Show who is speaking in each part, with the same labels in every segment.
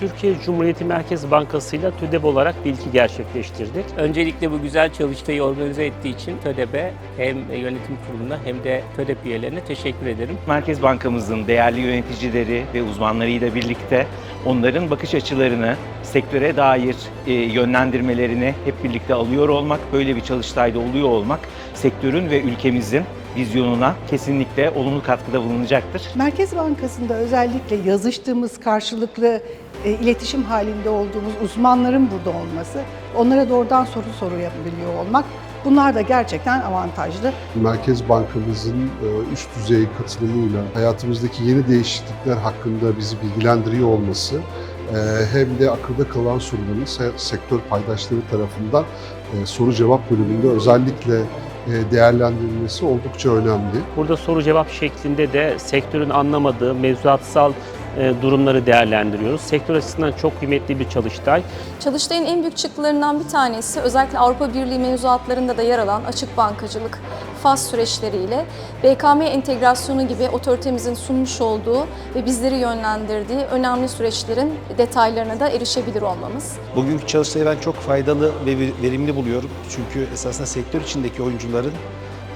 Speaker 1: Türkiye Cumhuriyeti Merkez Bankası ile TÜDEB olarak bir ilki gerçekleştirdik.
Speaker 2: Öncelikle bu güzel çalıştayı organize ettiği için TÖDEB'e hem yönetim kuruluna hem de TÖDEB üyelerine teşekkür ederim.
Speaker 3: Merkez Bankamızın değerli yöneticileri ve uzmanlarıyla birlikte onların bakış açılarını, sektöre dair e, yönlendirmelerini hep birlikte alıyor olmak, böyle bir çalıştayda oluyor olmak sektörün ve ülkemizin vizyonuna kesinlikle olumlu katkıda bulunacaktır.
Speaker 4: Merkez Bankası'nda özellikle yazıştığımız, karşılıklı e, iletişim halinde olduğumuz uzmanların burada olması, onlara doğrudan soru sorabiliyor olmak bunlar da gerçekten avantajlı.
Speaker 5: Merkez Bankamızın e, üst düzey katılımıyla hayatımızdaki yeni değişiklikler hakkında bizi bilgilendiriyor olması e, hem de akılda kalan soruların se- sektör paydaşları tarafından e, soru cevap bölümünde özellikle e, değerlendirilmesi oldukça önemli.
Speaker 1: Burada soru cevap şeklinde de sektörün anlamadığı mevzuatsal durumları değerlendiriyoruz. Sektör açısından çok kıymetli bir çalıştay.
Speaker 6: Çalıştayın en büyük çıktılarından bir tanesi özellikle Avrupa Birliği mevzuatlarında da yer alan açık bankacılık, faz süreçleriyle BKM entegrasyonu gibi otoritemizin sunmuş olduğu ve bizleri yönlendirdiği önemli süreçlerin detaylarına da erişebilir olmamız.
Speaker 7: Bugünkü çalıştayı ben çok faydalı ve verimli buluyorum. Çünkü esasında sektör içindeki oyuncuların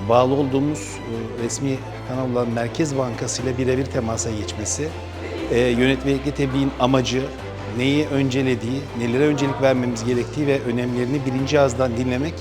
Speaker 7: bağlı olduğumuz e, resmi kanal olan Merkez Bankası ile birebir temasa geçmesi, e, yönetmelikli tebliğin amacı, neyi öncelediği, nelere öncelik vermemiz gerektiği ve önemlerini birinci ağızdan dinlemek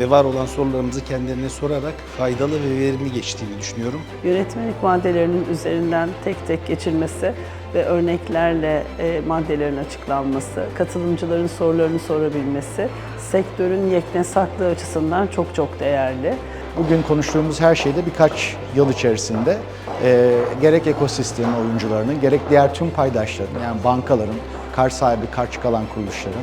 Speaker 7: ve var olan sorularımızı kendilerine sorarak faydalı ve verimli geçtiğini düşünüyorum.
Speaker 8: Yönetmelik maddelerinin üzerinden tek tek geçilmesi ve örneklerle e, maddelerin açıklanması, katılımcıların sorularını sorabilmesi sektörün yeknesaklığı açısından çok çok değerli.
Speaker 9: Bugün konuştuğumuz her şeyde birkaç yıl içerisinde e, gerek ekosistem oyuncularının gerek diğer tüm paydaşların yani bankaların, kar sahibi, kar kalan kuruluşların,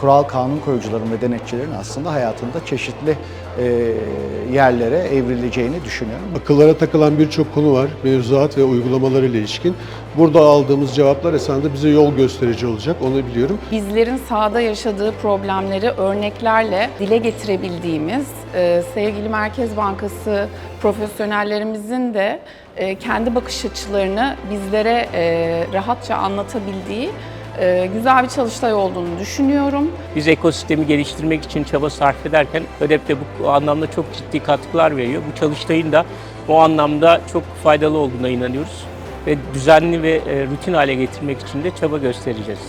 Speaker 9: kural kanun koyucuların ve denetçilerin aslında hayatında çeşitli e, yerlere evrileceğini düşünüyorum.
Speaker 5: Akıllara takılan birçok konu var, mevzuat ve uygulamalar ile ilişkin. Burada aldığımız cevaplar esasında bize yol gösterici olacak, onu biliyorum.
Speaker 10: Bizlerin sahada yaşadığı problemleri örneklerle dile getirebildiğimiz, e, sevgili Merkez Bankası profesyonellerimizin de e, kendi bakış açılarını bizlere e, rahatça anlatabildiği e, güzel bir çalıştay olduğunu düşünüyorum.
Speaker 2: Biz ekosistemi geliştirmek için çaba sarf ederken TÖDEB de bu anlamda çok ciddi katkılar veriyor. Bu çalıştayın da bu anlamda çok faydalı olduğuna inanıyoruz ve düzenli ve e, rutin hale getirmek için de çaba göstereceğiz.